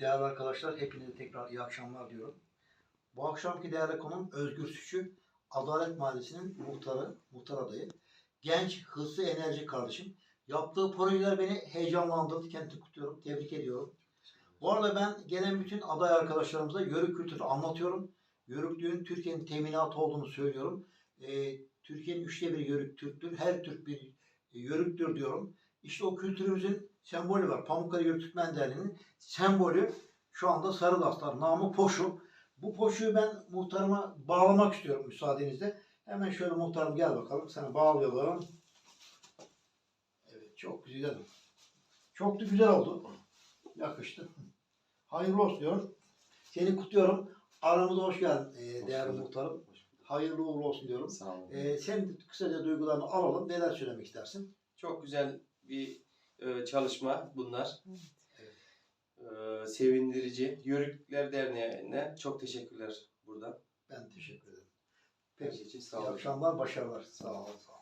Değerli arkadaşlar, hepinize tekrar iyi akşamlar diyorum. Bu akşamki değerli konum Özgür Süçü, Adalet Mahallesi'nin muhtarı, muhtar adayı. Genç, hızlı, enerji kardeşim. Yaptığı projeler beni heyecanlandırdı. Kendisini kutluyorum, tebrik ediyorum. Bu arada ben gelen bütün aday arkadaşlarımıza yörük kültürü anlatıyorum. Yörüklüğün Türkiye'nin teminatı olduğunu söylüyorum. Ee, Türkiye'nin üçte bir yörük Türktür. Her Türk bir yörüktür diyorum. İşte o kültürümüzün sembolü var. Pamukkale Yörük Türkmen Derneği'nin sembolü şu anda sarı laslar, namı poşu. Bu poşuyu ben muhtarıma bağlamak istiyorum müsaadenizle. Hemen şöyle muhtarım gel bakalım. Sana bağlayalım. Evet çok güzel. Çok da güzel oldu. Yakıştı. Hayırlı olsun diyorum. Seni kutluyorum. Aramıza hoş geldin Hoş değerli bulduk. muhtarım. Hayırlı uğurlu olsun diyorum. Sağ olun. Ee, sen kısaca duygularını alalım. Neler söylemek istersin? Çok güzel bir e, çalışma bunlar. E, sevindirici. Yörükler Derneği'ne çok teşekkürler buradan. Ben teşekkür ederim. Peki. şey için İyi sağ olun. akşamlar, başarılar. Sağ olun. Sağ olun.